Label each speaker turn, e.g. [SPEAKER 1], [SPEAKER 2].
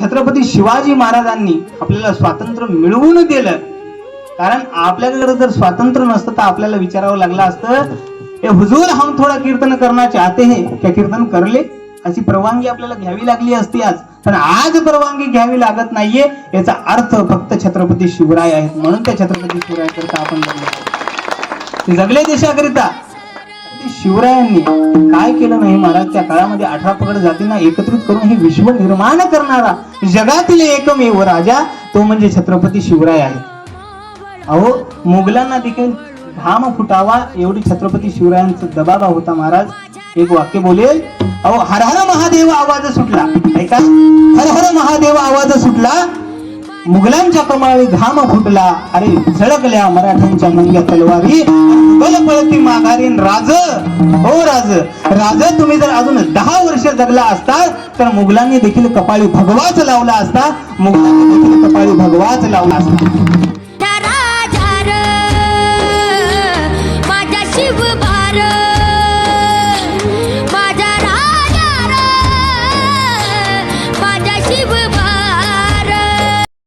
[SPEAKER 1] छत्रपती शिवाजी महाराजांनी आपल्याला स्वातंत्र्य मिळवून दिलं. कारण आपल्याकडे जर स्वातंत्र्य नसतं तर आपल्याला विचारावं लागलं असतं हे हुजूर हम थोडा कीर्तन करना चाहते हे. क्या कीर्तन करले? अशी परवानगी आपल्याला घ्यावी लागली असती आज. पण आज परवानगी घ्यावी लागत नाहीये याचा अर्थ फक्त छत्रपती शिवराय आहेत. म्हणून त्या छत्रपती शिवराय करता आपण ते जगले देशाकरिता. शिवरायांनी काय केलं नाही? महाराज त्या काळामध्ये अठरा पगड जातींना एकत्रित करून हे विश्व निर्माण करणारा जगातील एकमेव राजा तो म्हणजे छत्रपती शिवराय आहे. अहो मुघलांना देखील घाम फुटावा एवढी छत्रपती शिवरायांचा दबाबा होता महाराज. एक वाक्य बोलेल? अहो हर हर महादेव आवाज सुटला. ऐका. मुघलांच्या कमाळी घाम फुटला. अरे झळकल्या मराठ्यांच्या मंग्या तलवारी. मुघल पळती माघारीन राज. हो राज. राज तुम्ही जर अजून दहा वर्ष जगला असता तर मुघलांनी देखील कपाळी भगवाच लावला असता. मुघलांनी देखील कपाळी भगवाच लावला असता.